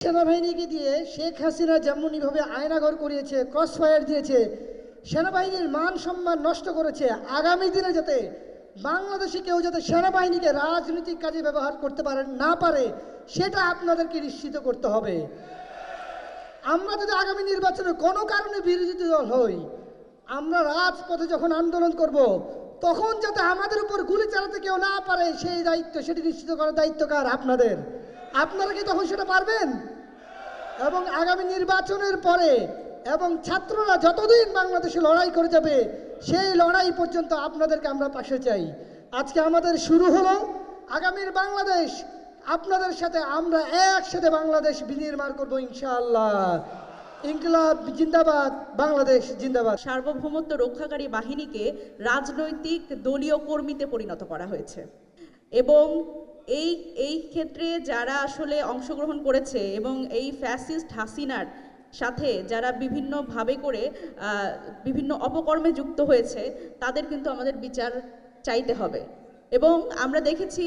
সেনাবাহিনীকে দিয়ে শেখ হাসিনা যেমনইভাবে আয়নাঘর করিয়েছে ক্রস ফায়ার দিয়েছে, সেনাবাহিনীর মান সম্মান নষ্ট করেছে, আগামী দিনে যাতে বাংলাদেশে কেউ যাতে সেনাবাহিনীকে রাজনৈতিক কাজে ব্যবহার করতে পারে, না পারে, সেটা আপনাদেরকে নিশ্চিত করতে হবে। আমরা যদি আগামী নির্বাচনে কোনো কারণে বিরোধী দল হই, আমরা রাজপথে যখন আন্দোলন করব, তখন যাতে আমাদের উপর গুলি চালাতে কেউ না পারে, সেই দায়িত্ব, সেটি নিশ্চিত করার দায়িত্ব কার? আপনাদের। আপনারা কি তখন সেটা পারবেন? এবং আগামী নির্বাচনের পরে এবং ছাত্ররা যতদিন বাংলাদেশে লড়াই করে যাবে, সেই লড়াই পর্যন্ত আপনাদেরকে আমরা পাশে চাই। আজকে আমাদের শুরু হলো, আগামীর বাংলাদেশ, আপনাদের সাথে আমরা একসাথে বাংলাদেশ বিনির্মাণ করব ইনশাআল্লাহ। ইনকলাব জিন্দাবাদ, বাংলাদেশ জিন্দাবাদ। সার্বভৌমত্ব রক্ষাকারী বাহিনীকে রাজনৈতিক দলীয় কর্মীতে পরিণত করা হয়েছে। এবং এই এই ক্ষেত্রে যারা আসলে অংশগ্রহণ করেছে এবং এই ফ্যাসিস্ট হাসিনার সাথে যারা বিভিন্নভাবে করে বিভিন্ন অপকর্মে যুক্ত হয়েছে, তাদের কিন্তু আমাদের বিচার চাইতে হবে। এবং আমরা দেখেছি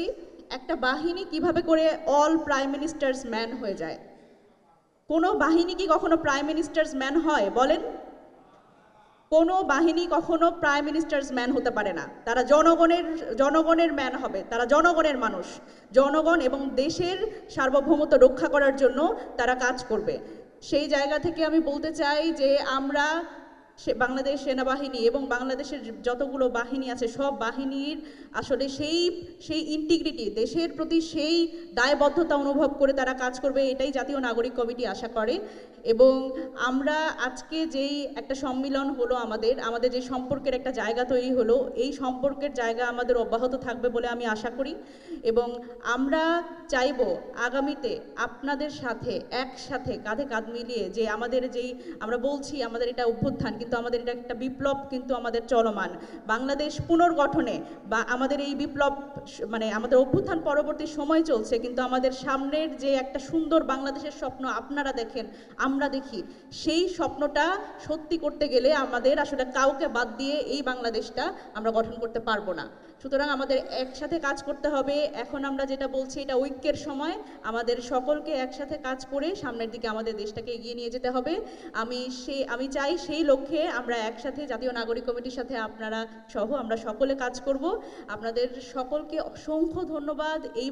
একটা বাহিনী কীভাবে করে অল প্রাইম মিনিস্টার্স ম্যান হয়ে যায়। কোনো বাহিনী কি কখনো প্রাইম মিনিস্টার্স ম্যান হয় বলেন? কোনো বাহিনী কখনো প্রাইম মিনিস্টার্স ম্যান হতে পারে না। তারা জনগণের জনগণের ম্যান হবে। তারা জনগণের মানুষ। জনগণ এবং দেশের সার্বভৌমত্ব রক্ষা করার জন্য তারা কাজ করবে। সেই জায়গা থেকে আমি বলতে চাই যে আমরা সে বাংলাদেশ সেনাবাহিনী এবং বাংলাদেশের যতগুলো বাহিনী আছে, সব বাহিনীর আসলে সেই সেই ইন্টিগ্রিটি দেশের প্রতি সেই দায়বদ্ধতা অনুভব করে তারা কাজ করবে, এটাই জাতীয় নাগরিক কমিটি আশা করে। এবং আমরা আজকে যেই একটা সম্মিলন হলো আমাদের আমাদের যে সম্পর্কের একটা জায়গা তৈরি হলো, এই সম্পর্কের জায়গা আমাদের অব্যাহত থাকবে বলে আমি আশা করি। এবং আমরা চাইব আগামীতে আপনাদের সাথে, একসাথে কাঁধে কাঁধ মিলিয়ে যে আমাদের যেই, আমরা বলছি আমাদের এটা অভ্যুত্থান কিন্তু আমাদের এটা একটা বিপ্লব কিন্তু আমাদের চলমান। বাংলাদেশ পুনর্গঠনে বা আমাদের এই বিপ্লব মানে আমাদের অভ্যুত্থান পরবর্তী সময় চলছে, কিন্তু আমাদের সামনের যে একটা সুন্দর বাংলাদেশের স্বপ্ন আপনারা দেখেন, আমরা দেখি, সেই স্বপ্নটা সত্যি করতে গেলে আমাদের আসলে কাউকে বাদ দিয়ে এই বাংলাদেশটা আমরা গঠন করতে পারব না। সুতরাং আমাদের একসাথে কাজ করতে হবে, এখন আমরা যেটা বলছি এটা ঐক্যের সময়, আমাদের সকলকে একসাথে কাজ করে সামনের দিকে আমাদের দেশটাকে এগিয়ে নিয়ে যেতে হবে। আমি সেই আমি চাই সেই লক্ষ্যে আমরা একসাথে জাতীয় নাগরিক কমিটির সাথে আপনারা সহ আমরা সকলে কাজ করব। আপনাদের সকলকে অসংখ্য ধন্যবাদ। এই